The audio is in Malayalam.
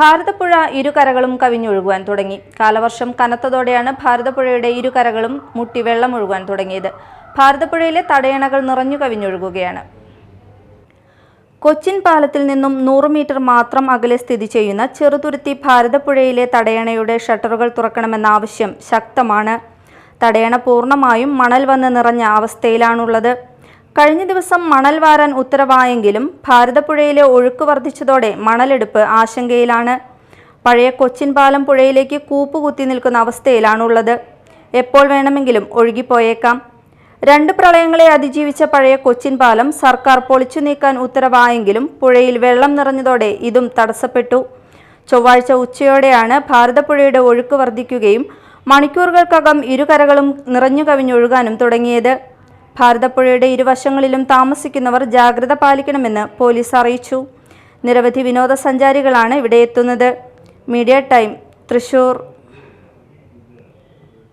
ഭാരതപ്പുഴ ഇരുകരകളും കവിഞ്ഞൊഴുകുവാൻ തുടങ്ങി. കാലവർഷം കനത്തതോടെയാണ് ഭാരതപ്പുഴയുടെ ഇരുകരകളും മുട്ടി വെള്ളമൊഴുകാൻ തുടങ്ങിയത്. ഭാരതപ്പുഴയിലെ തടയണകൾ നിറഞ്ഞു കവിഞ്ഞൊഴുകുകയാണ്. കൊച്ചിൻ പാലത്തിൽ നിന്നും നൂറ് മീറ്റർ മാത്രം അകലെ സ്ഥിതി ചെയ്യുന്ന ചെറുതുരുത്തി ഭാരതപ്പുഴയിലെ തടയണയുടെ ഷട്ടറുകൾ തുറക്കണമെന്ന ആവശ്യം ശക്തമാണ്. തടയണ പൂർണമായും മണൽ വന്ന് നിറഞ്ഞ അവസ്ഥയിലാണുള്ളത്. കഴിഞ്ഞ ദിവസം മണൽ വാരാൻ ഉത്തരവായെങ്കിലും ഭാരതപ്പുഴയിലെ ഒഴുക്ക് വർദ്ധിച്ചതോടെ മണലെടുപ്പ് ആശങ്കയിലാണ്. പഴയ കൊച്ചിൻ പാലം പുഴയിലേക്ക് കൂപ്പുകുത്തി നിൽക്കുന്ന അവസ്ഥയിലാണുള്ളത്. എപ്പോൾ വേണമെങ്കിലും ഒഴുകിപ്പോയേക്കാം. രണ്ട് പ്രളയങ്ങളെ അതിജീവിച്ച പഴയ കൊച്ചിൻ പാലം സർക്കാർ പൊളിച്ചു നീക്കാൻ ഉത്തരവായെങ്കിലും പുഴയിൽ വെള്ളം നിറഞ്ഞതോടെ ഇതും തടസ്സപ്പെട്ടു. ചൊവ്വാഴ്ച ഉച്ചയോടെയാണ് ഭാരതപ്പുഴയുടെ ഒഴുക്ക് വർദ്ധിക്കുകയും മണിക്കൂറുകൾക്കകം ഇരുകരകളും നിറഞ്ഞു കവിഞ്ഞൊഴുകാനും തുടങ്ങിയത്. ഭാരതപ്പുഴയുടെ ഇരുവശങ്ങളിലും താമസിക്കുന്നവർ ജാഗ്രത പാലിക്കണമെന്ന് പോലീസ് അറിയിച്ചു. നിരവധി വിനോദസഞ്ചാരികളാണ് ഇവിടെ എത്തുന്നത്. Media time Thrissur.